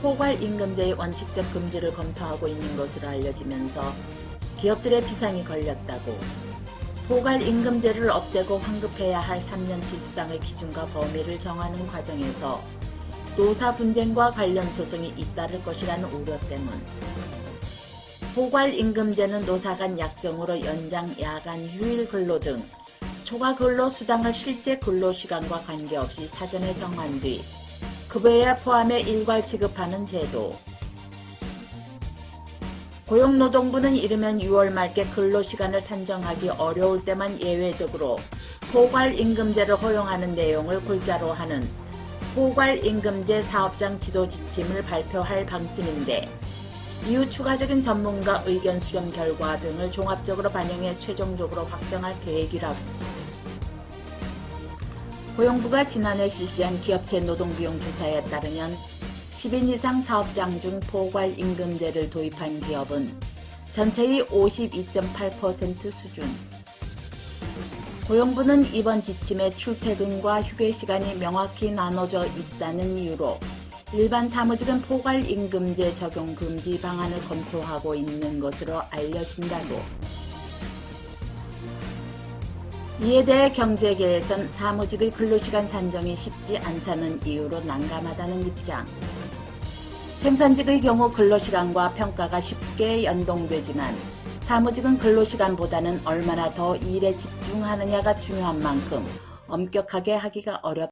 포괄 임금제의 원칙적 금지를 검토하고 있는 것으로 알려지면서 기업들의 비상이 걸렸다고. 포괄 임금제를 없애고 환급해야 할 3년치 수당의 기준과 범위를 정하는 과정에서 노사 분쟁과 관련 소송이 잇따를 것이라는 우려 때문. 포괄 임금제는 노사 간 약정으로 연장, 야간, 휴일 근로 등 초과 근로 수당을 실제 근로 시간과 관계없이 사전에 정한 뒤 급여에 포함해 일괄 지급하는 제도. 고용노동부는 이르면 6월 말께 근로시간을 산정하기 어려울 때만 예외적으로 포괄임금제를 허용하는 내용을 골자로 하는 포괄임금제 사업장 지도 지침을 발표할 방침인데 이후 추가적인 전문가 의견 수렴 결과 등을 종합적으로 반영해 최종적으로 확정할 계획이라고 고용부가 지난해 실시한 기업체 노동비용 조사에 따르면 10인 이상 사업장 중 포괄 임금제를 도입한 기업은 전체의 52.8% 수준. 고용부는 이번 지침에 출퇴근과 휴게 시간이 명확히 나눠져 있다는 이유로 일반 사무직은 포괄 임금제 적용 금지 방안을 검토하고 있는 것으로 알려진다고. 이에 대해 경제계에선 사무직의 근로시간 산정이 쉽지 않다는 이유로 난감하다는 입장. 생산직의 경우 근로시간과 평가가 쉽게 연동되지만 사무직은 근로시간보다는 얼마나 더 일에 집중하느냐가 중요한 만큼 엄격하게 하기가 어렵다.